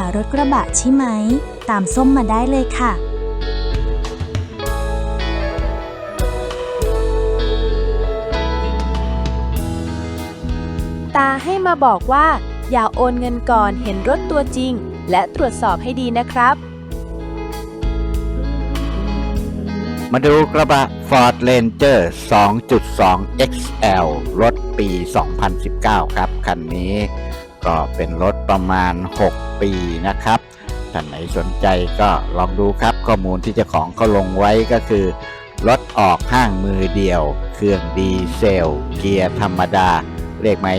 ารถกระบะใช่ไหม ตามส้มมาได้เลยค่ะ ตาให้มาบอกว่า อย่าโอนเงินก่อนเห็นรถตัวจริง และตรวจสอบให้ดีนะครับ มาดูกระบะ Ford Ranger 2.2 XL รถปี 2019 ครับ คันนี้ก็เป็นรถประมาณ 6 ปีนะครับท่านไหนสนใจก็ลองดูครับ ข้อมูลที่เจ้าของเขาลงไว้ก็คือรถออกห้างมือเดียว เครื่องดีเซล เกียร์ธรรมดา เลขไม้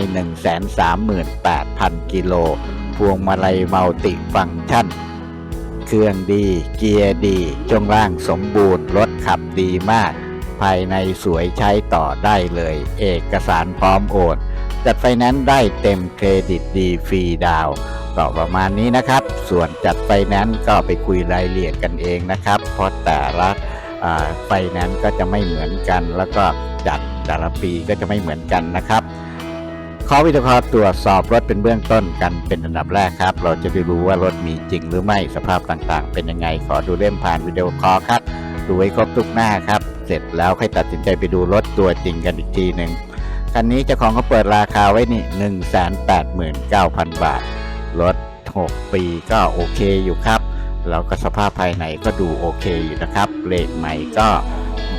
138,000 กิโล พวงมาลัยมัลติฟังก์ชัน เครื่องดี เกียร์ดีช่วงล่างสมบูรณ์ รถขับดีมาก ภายในสวยใช้ต่อได้เลย เอกสารพร้อมโอน จัดไฟแนนซ์ได้เต็มเครดิตดีฟรีดาว ก็ประมาณนี้นะครับ ส่วนจัดไฟแนนซ์ก็ไปคุยรายละเอียดกันเองนะครับ เพราะแต่ละไฟแนนซ์ก็จะไม่เหมือนกัน แล้วก็จัดแต่ละปีก็จะไม่เหมือนกันนะครับขอวิดีโอคอลตรวจสอบรถเป็นเบื้องต้นกันเป็นอันดับแรกครับ เราจะได้รู้ว่ารถมีจริงหรือไม่สภาพต่างๆ เป็นยังไง ขอดูเล่มผ่านวิดีโอคอลครับดูให้ครบทุกหน้าครับ เสร็จแล้วค่อยตัดสินใจไปดูรถตัวจริงกันอีกทีหนึ่งคันนี้เจ้าของเขาเปิดราคาไว้นี่ 189,000 บาท รถ 6 ปีก็โอเคอยู่ครับ แล้วก็สภาพภายในก็ดูโอเคอยู่นะครับเลขใหม่ก็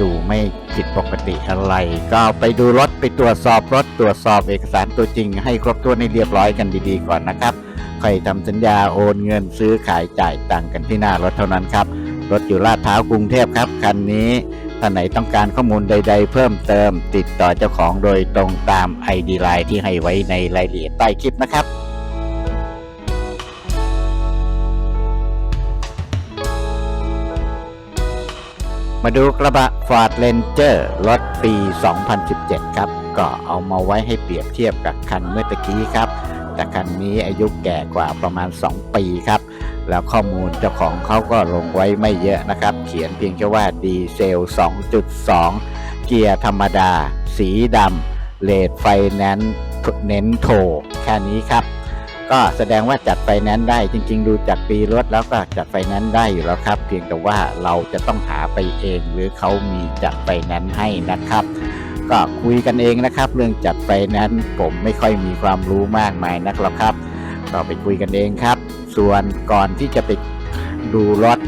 ดูไม่ผิดปกติอะไร ก็ไปดูรถไปตรวจสอบรถตรวจสอบเอกสารตัวจริง ให้ครบถ้วนให้เรียบร้อยกันดีๆก่อนนะครับค่อยทำสัญญาโอนเงินซื้อขายจ่ายตังค์กันที่หน้ารถเท่านั้นครับ รถอยู่ลาดพร้าวกรุงเทพครับคันนี้ท่านไหนต้องการข้อมูลใด ๆ เพิ่มเติม ติดต่อเจ้าของโดยตรงตาม ID ไลน์ที่ให้ไว้ในรายละเอียดใต้คลิปนะครับ มาดูกระบะ Ford Ranger รถปี 2017 ครับ ก็เอามาไว้ให้เปรียบเทียบกับคันเมื่อตะกี้ครับ แต่คันนี้อายุแก่กว่าประมาณ 2 ปีครับ แล้วข้อมูลเจ้าของเขาก็ลงไว้ไม่เยอะนะครับ เขียนเพียงแค่ว่าดีเซล 2.2 เกียร์ธรรมดา สีดำเลดไฟแนนซ์เน้นโท แค่นี้ครับ ก็แสดงว่าจัดไฟแนนซ์ได้จริง ๆ ดูจากปีรถแล้วก็จัดไฟแนนซ์ได้อยู่แล้วครับ เพียงแต่ว่าเราจะต้องหาไปเองหรือเขามีจัดไฟแนนซ์ให้นะครับ ก็คุยกันเองนะครับ เรื่องจัดไฟแนนซ์ผมไม่ค่อยมีความรู้มากมายนักหรอกครับก็ไปคุยกันเองครับ ส่วนก่อนที่จะไปดูรถ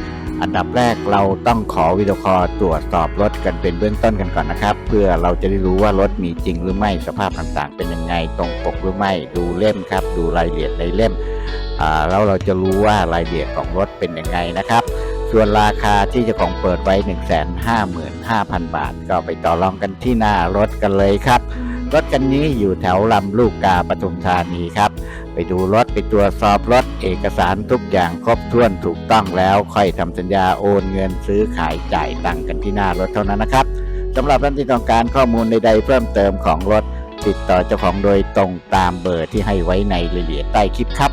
อันดับแรกเราต้องขอวิดีโอคอลตรวจสอบรถกันเป็นเบื้องต้นกันก่อนนะครับ เพื่อเราจะได้รู้ว่ารถมีจริงหรือไม่สภาพต่างๆ เป็นยังไงตรงปกหรือไม่ดูเล่มครับ ดูรายละเอียดในเล่มแล้วเราจะรู้ว่ารายละเอียดของรถเป็นยังไงนะครับ ส่วนราคาที่จ้าของเปิดไว้ 155,000 บาท ก็ไปต่อรองกันที่หน้ารถกันเลยครับ รถคันนี้อยู่แถวลำลูกกาปทุมธานีครับ ไปดูรถไปตรวจสอบรถเอกสารทุกอย่างครบถ้วนถูกต้องแล้ว ค่อยทำสัญญาโอนเงินซื้อขายจ่ายตังค์กันที่หน้ารถเท่านั้นนะครับสำหรับท่านที่ต้องการข้อมูลใดๆเพิ่มเติมของรถ ติดต่อเจ้าของโดยตรงตามเบอร์ที่ให้ไว้ในรายละเอียดใต้คลิปครับ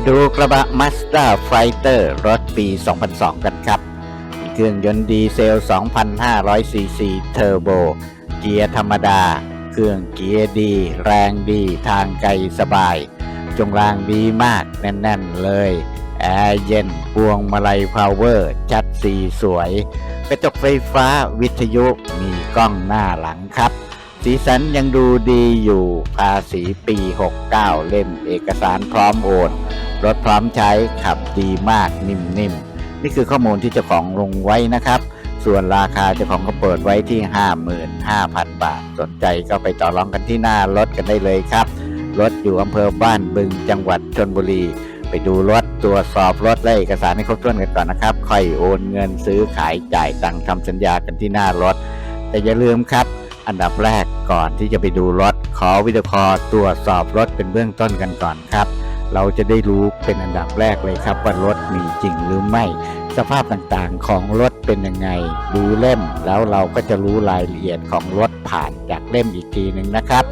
มาดูกระบะ Mazda Fighter รถปี 2002 กันครับมีเครื่องยนต์ดีเซล 2,500 ซีซีเทอร์โบ เกียร์ธรรมดา เครื่องเกียร์ดี แรงดี ทางไกลสบาย จงรางดีมากแน่น ๆ เลย แอร์เย็นพวงมาลัยพาวเวอร์ ชัดสีสวย กระจกไฟฟ้าวิทยุมีกล้องหน้าหลังครับ สีสันยังดูดีอยู่ภาษีปี 69 เล่ม เอกสารพร้อมโอน รถพร้อมใช้ขับดีมากนิ่มๆนี่คือข้อมูลที่เจ้าของลงไว้นะครับ ส่วนราคาเจ้าของก็เปิดไว้ที่ 55,000 บาท สนใจก็ไปต่อรองกันที่หน้ารถกันได้เลยครับ รถอยู่อำเภอบ้านบึงจังหวัดชนบุรี ไปดูรถตรวจสอบรถและเอกสารให้ครบถ้วนกันก่อนนะครับ ค่อยโอนเงินซื้อขายจ่ายตังค์ทำสัญญากันที่หน้ารถ แต่อย่าลืมครับ อันดับแรกก่อนที่จะไปดูรถ ขอวิดีโอคอลตรวจสอบรถเป็นเบื้องต้นกันก่อนครับ เราจะได้รู้เป็นอันดับแรกเลยครับว่ารถมีจริงหรือไม่ สภาพต่างๆของรถเป็นยังไง ดูเล่มแล้วเราก็จะรู้รายละเอียดของรถผ่านจากเล่มอีกทีหนึ่งนะครับ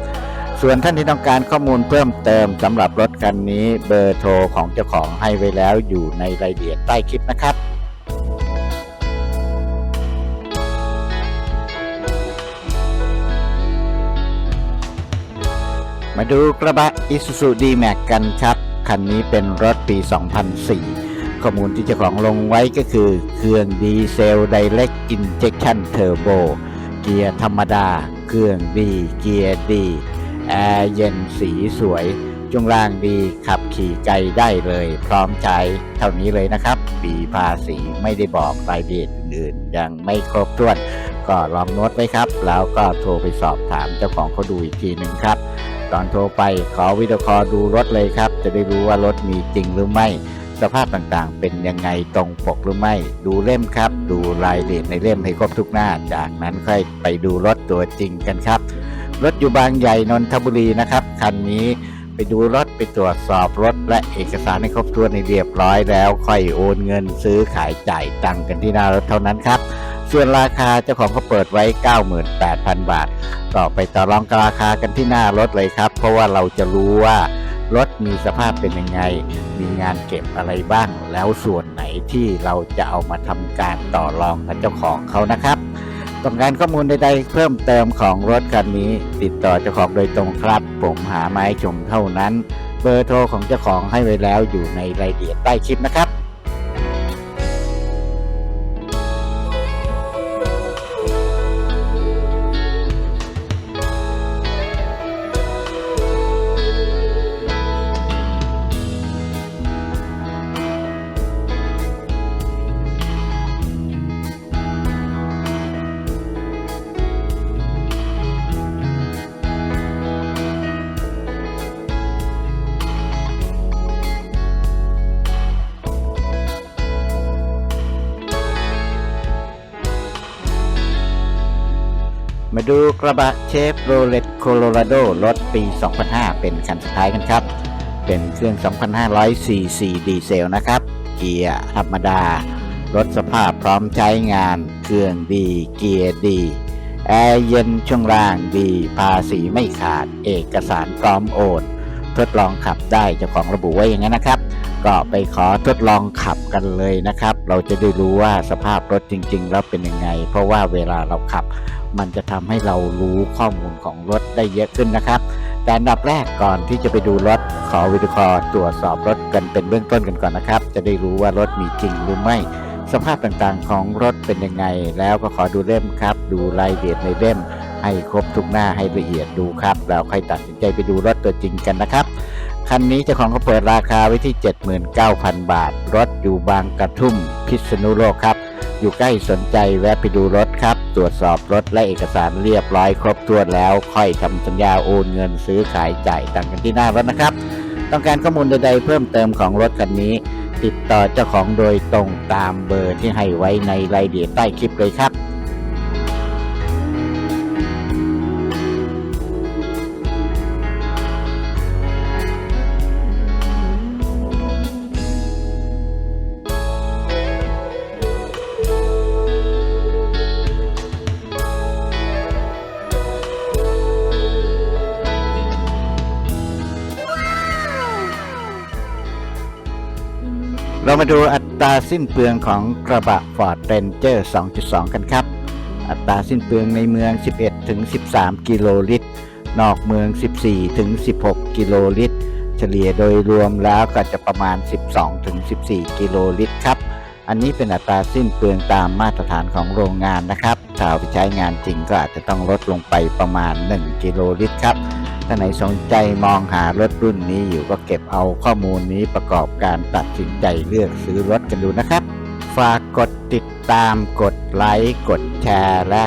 ส่วนท่านที่ต้องการข้อมูลเพิ่มเติมสำหรับรถคันนี้เบอร์โทรของเจ้าของให้ไว้แล้วอยู่ในรายละเอียดใต้คลิปนะครับ มาดูกระบะ Isuzu D-Max กันครับ คันนี้เป็นรถปี 2004 ข้อมูลที่เจ้าของลงไว้ก็คือ เครื่องดีเซล Direct Injection Turbo เกียร์ธรรมดา เครื่องดี เกียร์ดี แอร์เย็นสีสวยช่วงล่างดีขับขี่ไกลได้เลย พร้อมใช้เท่านี้เลยนะครับ ปีภาษีไม่ได้บอกรายละเอียดอื่นๆยังไม่ครบถ้วน ก็ลองโน้ตไว้ครับ แล้วก็โทรไปสอบถามเจ้าของเขาดูอีกทีหนึ่งครับ ตอนโทรไปขอวิดีโอคอลดูรถเลยครับ จะได้รู้ว่ารถมีจริงหรือไม่ สภาพต่างๆ เป็นยังไงตรงปกหรือไม่ ดูเล่มครับ ดูรายละเอียดในเล่มให้ครบทุกหน้า จากนั้นค่อยไปดูรถตัวจริงกันครับ รถอยู่บางใหญ่นนทบุรีนะครับคันนี้ไปดูรถไปตรวจสอบรถและเอกสารให้ครบถ้วนในเรียบร้อยแล้ว ค่อยโอนเงินซื้อขายจ่ายตังกันที่หน้ารถเท่านั้นครับ ส่วนราคาเจ้าของเขาเปิดไว้ 98,000 บาท ต่อไปต่อรองราคากันที่หน้ารถเลยครับ เพราะว่าเราจะรู้ว่ารถมีสภาพเป็นยังไง มีงานเก็บอะไรบ้าง แล้วส่วนไหนที่เราจะเอามาทำการต่อรองกับเจ้าของเขานะครับต้องการข้อมูลใดๆ เพิ่มเติมของรถคันนี้ ติดต่อเจ้าของโดยตรงครับ ผมหาไม้ชมเท่านั้น เบอร์โทรของเจ้าของให้ไว้แล้วอยู่ในรายละเอียดใต้คลิปนะครับ ดูกระบะเชฟโรเลตโคโลราโดรถปี 2005 เป็นคันสุดท้ายกันครับ เป็นเครื่อง 2,500 ซีซีดีเซลนะครับ เกียร์ธรรมดา รถสภาพพร้อมใช้งาน เครื่องดี เกียร์ดี แอร์เย็นช่วงล่างดี ภาษีไม่ขาด เอกสารพร้อมโอน ทดลองขับได้เจ้าของระบุไว้อย่างนั้นนะครับ ก็ไปขอทดลองขับกันเลยนะครับ เราจะได้รู้ว่าสภาพรถจริง ๆ แล้วเป็นยังไง เพราะว่าเวลาเราขับ มันจะทำให้เรารู้ข้อมูลของรถได้เยอะขึ้นนะครับ แต่อันดับแรกก่อนที่จะไปดูรถขอวิดีโอคอตรวจสอบรถกันเป็นเบื้องต้นกันก่อนนะครับ จะได้รู้ว่ารถมีจริงหรือไม่ สภาพต่างๆของรถเป็นยังไง แล้วก็ขอดูเล่มครับ ดูรายละเอียดในเล่มให้ครบทุกหน้าให้ละเอียดดูครับแล้วค่อยตัดสินใจไปดูรถตัวจริงกันนะครับ คันนี้เจ้าของเขาเปิดราคาไว้ที่ 79,000 บาท รถอยู่บางกระทุ่มพิษณุโลกครับ อยู่ใกล้สนใจแวะไปดูรถครับ ตรวจสอบรถและเอกสารเรียบร้อยครบถ้วนแล้ว ค่อยทำสัญญาโอนเงินซื้อขายจ่ายตังกันที่หน้ารถนะครับ ต้องการข้อมูลใดๆเพิ่มเติมของรถคันนี้ ติดต่อเจ้าของโดยตรงตามเบอร์ที่ให้ไว้ในรายละเอียดใต้คลิปเลยครับ มาดูอัตราสิ้นเปลืองของกระบะ Ford Ranger 2.2 กันครับ อัตราสิ้นเปลืองในเมือง 11 ถึง 13 กิโลลิตร นอกเมือง 14 ถึง 16 กิโลลิตร เฉลี่ยโดยรวมแล้วก็จะประมาณ 12 ถึง 14 กิโลลิตรครับ อันนี้เป็นอัตราสิ้นเปลืองตามมาตรฐานของโรงงานนะครับถ้าเอาไปใช้งานจริงก็อาจจะต้องลดลงไปประมาณ 1 กิโลลิตรครับ ถ้าไหนสนใจมองหารถรุ่นนี้อยู่ก็เก็บเอาข้อมูลนี้ประกอบการตัดสินใจเลือกซื้อรถกันดูนะครับ ฝากกดติดตามกดไลค์กดแชร์และ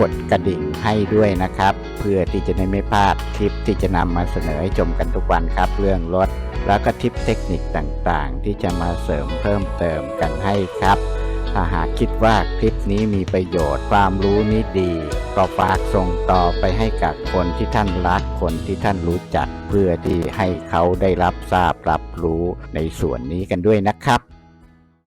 กดกระดิ่งให้ด้วยนะครับ เพื่อที่จะได้ไม่พลาดคลิปที่จะนำมาเสนอให้ชมกันทุกวันครับ เรื่องรถ แล้วก็ทิปเทคนิคต่างๆ ที่จะมาเสริมเพิ่มเติมกันให้ครับ ถ้าหากคิดว่าคลิปนี้มีประโยชน์ความรู้นี้ดีก็ฝากส่งต่อไปให้กับคนที่ท่านรักคนที่ท่านรู้จัก เพื่อที่ให้เขาได้รับทราบรับรู้ในส่วนนี้กันด้วยนะครับ